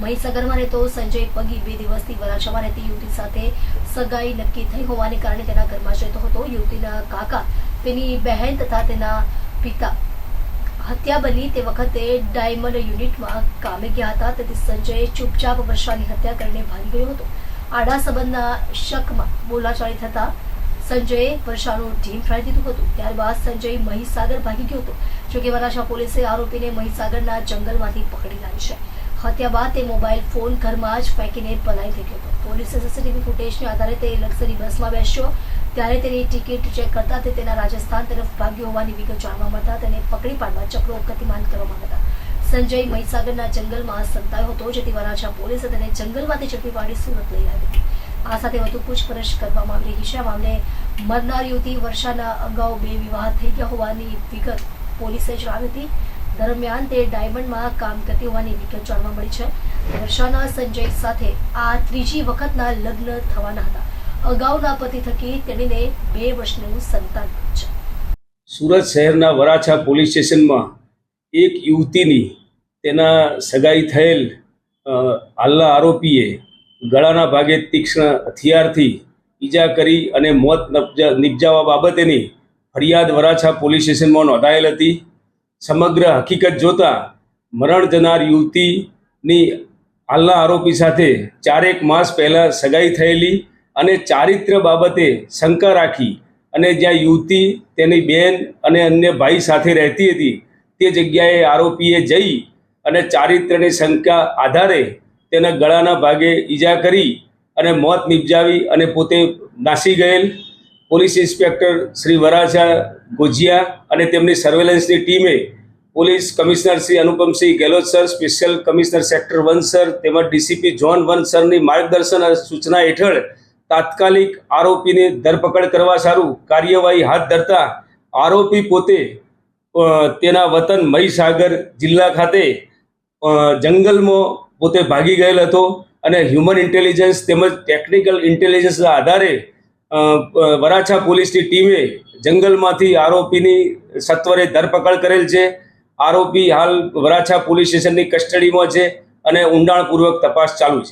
મહીસાગરમાં રહેતો સંજય પગી બે દિવસથી વરાછામાં રહેતી યુવતી સાથે સગાઈ નક્કી થઈ હોવાને કારણે તેના ઘરમાં જ રહેતો હતો. યુવતીના કાકા, તેની બહેન તથા તેના પિતા હત્યા બની તે વખતે ડાયમંડ યુનિટમાં કામે ગયા હતા. તેથી સંજયે ચૂપચાપ વર્ષાની હત્યા કરીને ભાગી ગયો હતો. આડા સંબંધના શકમાં બોલાચાલી થતા સંજયે વર્ષાનું ઢીમ ફાડી દીધું હતું. ત્યારબાદ સંજય મહીસાગર ભાગી ગયો હતો. જોકે વરાછા પોલીસે આરોપીને મહીસાગરના જંગલમાંથી પકડી લાવી છે. હત્યા બાદ તે મોબાઈલ ફોન ઘરમાં જ ફેંકીને પલાઈ થઈ ગયો પોલીસે સીસીટીવી ફૂટેજને આધારે તે લક્ઝરી બસમાં બેસ્યો. ત્યારે તેની ટિકિટ ચેક કરતા તે તેના રાજસ્થાન તરફ ભાગ્યો હોવાની વિગત જાણવા મળતા તેને પકડી પાડવા ચક્રો ગતિમાન કરવામાં હતા. સંજય મહીસાગરના જંગલમાં સંતાયો હતો, જેથી વરાછા પોલીસે તેને જંગલમાંથી ઝડપી પાડી સુરત લઈ આવી આ સાથે વધુ પૂછપરછ કરવામાં આવી રહી છે. મામલે મરનાર યુવતી વર્ષાના અગાઉ બે વિવાહ થઈ ગયા હોવાની વિગત પોલીસે જણાવી હતી. દરમિયાન તે ડાયમંડમાં કામ કરતી હોવાની વિગત જાણવા મળી છે. વર્ષાના સંજય સાથે આ ત્રીજી વખતના લગ્ન થવાના હતા. અગાઉના પતિ થકી તેણીને બે વર્ષનું સંતાન છે. સુરત શહેરના વરાછા પોલીસ સ્ટેશનમાં એક યુવતીની તેના સગાઈ થયેલ હાલના આરોપીએ ગળાના ભાગે તીક્ષ્ણ હથિયારથી ઈજા કરી અને મોત નપજા- નિપજાવવા બાબતેની ફરિયાદ વરાછા પોલીસ સ્ટેશનમાં નોંધાયેલ હતી. સમગ્ર હકીકત જોતા મરણ જનાર યુવતીની હાલના આરોપી સાથે ચારેક માસ પહેલાં સગાઈ થયેલી અને ચારિત્ર બાબતે શંકા રાખી અને જ્યાં યુવતી તેની બેન અને અન્ય ભાઈ સાથે રહેતી હતી, તે જગ્યાએ આરોપીએ જઈ અને ચારિત્રની શંકા આધારે તેના ગળાના ભાગે ઈજા કરી અને મોત નિપજાવી અને પોતે નાસી ગયેલ. પોલીસ ઇન્સ્પેક્ટર શ્રી વરાછા ગોજિયા અને તેમની સર્વેલન્સની ટીમે police commissioner Shri Anupamsinh Gehlot sir, special commissioner sector one sir તેમજ ડીસીપી જોન વન સરની માર્ગદર્શન સૂચના હેઠળ તાત્કાલિક આરોપીની ધરપકડ કરવા સારું કાર્યવાહી હાથ ધરતા આરોપી પોતે તેના વતન મહીસાગર જિલ્લા ખાતે જંગલમાં પોતે ભાગી ગયેલ હતો અને હ્યુમન ઇન્ટેલિજન્સ તેમજ ટેકનિકલ ઇન્ટેલિજન્સના આધારે વરાછા પોલીસની ટીમે જંગલમાંથી આરોપીની સત્વરે ધરપકડ કરેલ છે. આરોપી હાલ વરાછા પોલીસ સ્ટેશનની કસ્ટડીમાં છે અને ઊંડાણપૂર્વક તપાસ ચાલુ છે.